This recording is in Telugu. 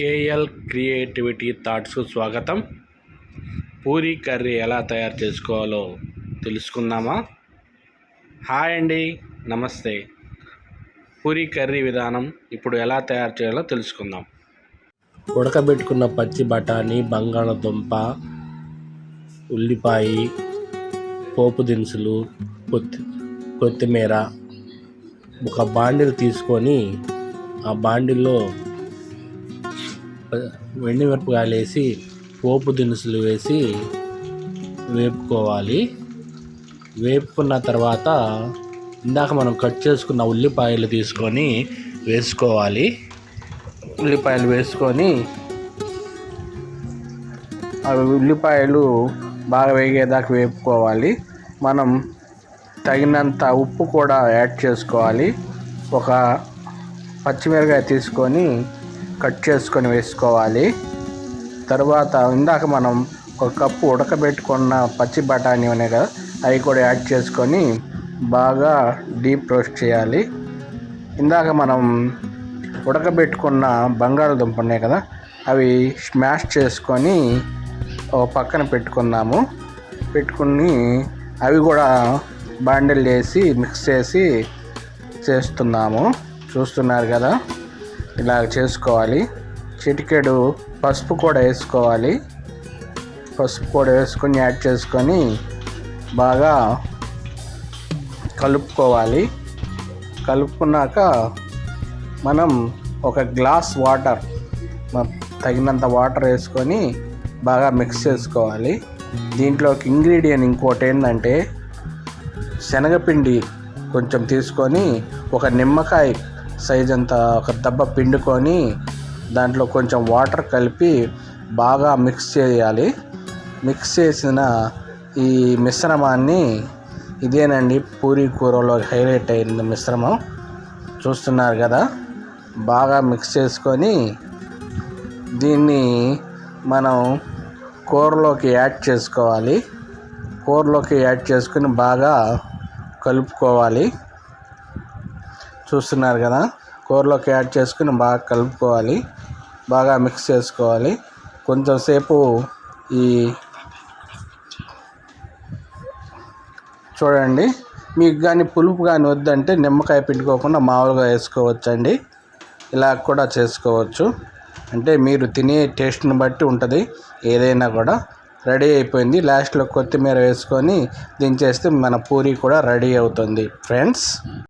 కేఎల్ క్రియేటివిటీ థాట్స్కు స్వాగతం. పూరీ కర్రీ ఎలా తయారు చేసుకోవాలో తెలుసుకుందామా? హాయ్ అండి నమస్తే. పూరీ కర్రీ విధానం ఇప్పుడు ఎలా తయారు చేయాలో తెలుసుకుందాం. ఉడకబెట్టుకున్న పచ్చి బఠానీ బంగాళదుంప ఉల్లిపాయ పోపు దినుసులు కొత్తి కొత్తిమీర ఒక బాండిల్ తీసుకొని ఆ బాండిల్లో వెండి మిరపకాయలు వేసి పోపు దినుసులు వేసి వేపుకోవాలి. వేపుకున్న తర్వాత ఇందాక మనం కట్ చేసుకున్న ఉల్లిపాయలు తీసుకొని వేసుకోవాలి. ఉల్లిపాయలు వేసుకొని అవి ఉల్లిపాయలు బాగా వేగేదాకా వేపుకోవాలి. మనం తగినంత ఉప్పు కూడా యాడ్ చేసుకోవాలి. ఒక పచ్చిమిరకాయ తీసుకొని కట్ చేసుకొని వేసుకోవాలి. తర్వాత ఇందాక మనం ఒక కప్పు ఉడకబెట్టుకున్న పచ్చి బఠానీ ఉన్నాయి కదా అవి కూడా యాడ్ చేసుకొని బాగా డీప్ రోస్ట్ చేయాలి. ఇందాక మనం ఉడకబెట్టుకున్న బంగాళదుంప ఉన్నాయి కదా అవి స్మాష్ చేసుకొని పక్కన పెట్టుకున్నాము పెట్టుకుని అవి కూడా బాండిల్ వేసి మిక్స్ చేసి చేస్తున్నాము. చూస్తున్నారు కదా? ఇలా చేసుకోవాలి. చిటికెడు పసుపు కూడా వేసుకోవాలి. పసుపు కూడా వేసుకొని యాడ్ చేసుకొని బాగా కలుపుకోవాలి. కలుపుకున్నాక మనం ఒక గ్లాస్ వాటర్ తగినంత వాటర్ వేసుకొని బాగా మిక్స్ చేసుకోవాలి. దీంట్లోకి ఇంగ్రీడియంట్ ఇంకోటి ఏంటంటే శనగపిండి కొంచెం తీసుకొని ఒక నిమ్మకాయ సైజ్ అంత ఒక దెబ్బ పిండుకొని దాంట్లో కొంచెం వాటర్ కలిపి బాగా మిక్స్ చేయాలి. మిక్స్ చేసిన ఈ మిశ్రమాన్ని ఇదేనండి పూరీ కూరలో హైలైట్ అయిన మిశ్రమం. చూస్తున్నారు కదా? బాగా మిక్స్ చేసుకొని దీన్ని మనం కూరలోకి యాడ్ చేసుకోవాలి. కూరలోకి యాడ్ చేసుకుని బాగా కలుపుకోవాలి. చూస్తున్నారు కదా. కూరలోకి యాడ్ చేసుకుని బాగా కలుపుకోవాలి. బాగా మిక్స్ చేసుకోవాలి. కొంచెం సేపు ఈ చూడండి. మీకు కానీ పులుపు కానీ వద్దంటే నిమ్మకాయ పిండుకోకుండా మామూలుగా వేసుకోవచ్చండి. ఇలా కూడా చేసుకోవచ్చు. అంటే మీరు తినే టేస్ట్ని బట్టి ఉంటుంది. ఏదైనా కూడా రెడీ అయిపోయింది. లాస్ట్లో కొత్తిమీర వేసుకొని దించేస్తే మన పూరి కూడా రెడీ అవుతుంది. ఫ్రెండ్స్